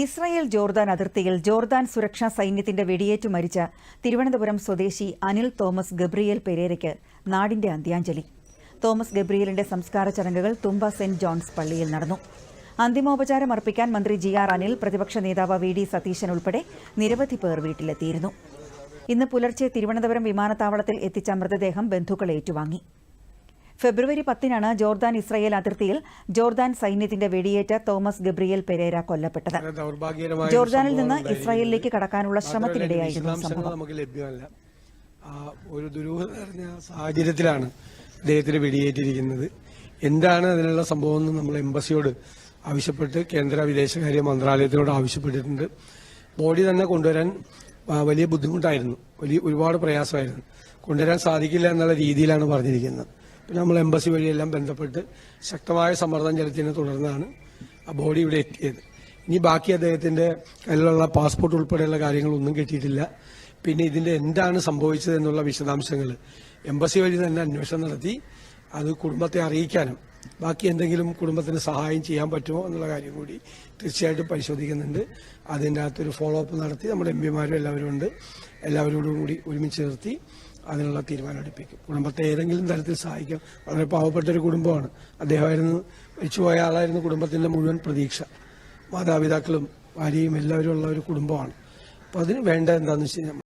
Israel Jordan അതിർത്തിയിൽ Jordan സുരക്ഷാ സൈന്യത്തിന്റെ വെടിയേറ്റ് മരിച്ച തിരുവനന്തപുരം സ്വദേശി അനിൽ തോമസ് ഗബ്രിയേൽ പെരേരയ്ക്ക് നാടിന്റെ അന്ത്യാഞ്ജലി. തോമസ് ഗബ്രിയേലിന്റെ സംസ്കാര ചടങ്ങുകൾ തുമ്പ സെന്റ് ജോൺസ് പള്ളിയിൽ നടന്നു. അന്തിമോപചാരം അർപ്പിക്കാൻ മന്ത്രി ജി ആർ അനിൽ പ്രതിപക്ഷ നേതാവ് വി ഡി സതീശൻ ഉൾപ്പെടെ നിരവധി പേർ വീട്ടിലെത്തിയിരുന്നു. ഇന്ന് പുലർച്ചെ തിരുവനന്തപുരം വിമാനത്താവളത്തിൽ എത്തിച്ച മൃതദേഹം ബന്ധുക്കൾ ഏറ്റുവാങ്ങി. ഫെബ്രുവരി പത്തിനാണ് ജോർദാൻ ഇസ്രായേൽ അതിർത്തിയിൽ ജോർദാൻ സൈന്യത്തിന്റെ വെടിയേറ്റ തോമസ് ഗബ്രിയേൽ പെരേര കൊല്ലപ്പെട്ടത്. ജോർദാനിൽ നിന്ന് ഇസ്രായേലിലേക്ക് കടക്കാനുള്ള ശ്രമത്തിനിടെയായിരുന്നു സംഭവം. ഒരു ദുരൂഹ നിറഞ്ഞ സാഹചര്യത്തിലാണ് അദ്ദേഹത്തിന് വെടിയേറ്റിരിക്കുന്നത്. എന്താണ് അതിനുള്ള സംഭവം എന്ന് നമ്മൾ എംബസിയോട് ആവശ്യപ്പെട്ട് കേന്ദ്ര വിദേശകാര്യ മന്ത്രാലയത്തിനോട് ആവശ്യപ്പെട്ടിട്ടുണ്ട്. ബോഡി തന്നെ കൊണ്ടുവരാൻ വലിയ ബുദ്ധിമുട്ടായിരുന്നു. വലിയ ഒരുപാട് പ്രയാസമായിരുന്നു. കൊണ്ടുവരാൻ സാധിക്കില്ല എന്നുള്ള രീതിയിലാണ് പറഞ്ഞിരിക്കുന്നത്. നമ്മൾ എംബസി വഴിയെല്ലാം ബന്ധപ്പെട്ട് ശക്തമായ സമ്മർദ്ദം ചെലുത്തിയതിനെ തുടർന്നാണ് ആ ബോഡി ഇവിടെ എത്തിയത്. ഇനി ബാക്കി അദ്ദേഹത്തിന്റെ കയ്യിലുള്ള പാസ്പോർട്ട് ഉൾപ്പെടെയുള്ള കാര്യങ്ങളൊന്നും കിട്ടിയിട്ടില്ല. പിന്നെ ഇതിന്റെ എന്താണ് സംഭവിച്ചത് എന്നുള്ള വിശദാംശങ്ങൾ എംബസി വഴി തന്നെ അന്വേഷണം നടത്തി. അത് കുടുംബത്തെ അറിയിക്കാനും ബാക്കി എന്തെങ്കിലും കുടുംബത്തിന് സഹായം ചെയ്യാൻ പറ്റുമോ എന്നുള്ള കാര്യം കൂടി തീർച്ചയായിട്ടും പരിശോധിക്കുന്നുണ്ട്. അതിന്റെ അകത്തൊരു ഫോളോ അപ്പ് നടത്തി നമ്മുടെ എം പിമാരും എല്ലാവരും ഉണ്ട്. എല്ലാവരോടും കൂടി ഒരുമിച്ച് നിർത്തി അതിനുള്ള തീരുമാനം എടുപ്പിക്കും കുടുംബത്തെ ഏതെങ്കിലും തരത്തിൽ സഹായിക്കാം. വളരെ പാവപ്പെട്ട ഒരു കുടുംബമാണ്. അദ്ദേഹമായിരുന്നു മരിച്ചുപോയ ആളായിരുന്നു കുടുംബത്തിന്റെ മുഴുവൻ പ്രതീക്ഷ. മാതാപിതാക്കളും ഭാര്യയും എല്ലാവരും ഉള്ള ഒരു കുടുംബമാണ്. അപ്പോൾ അതിന് വേണ്ട എന്താണെന്ന് വെച്ച് കഴിഞ്ഞാൽ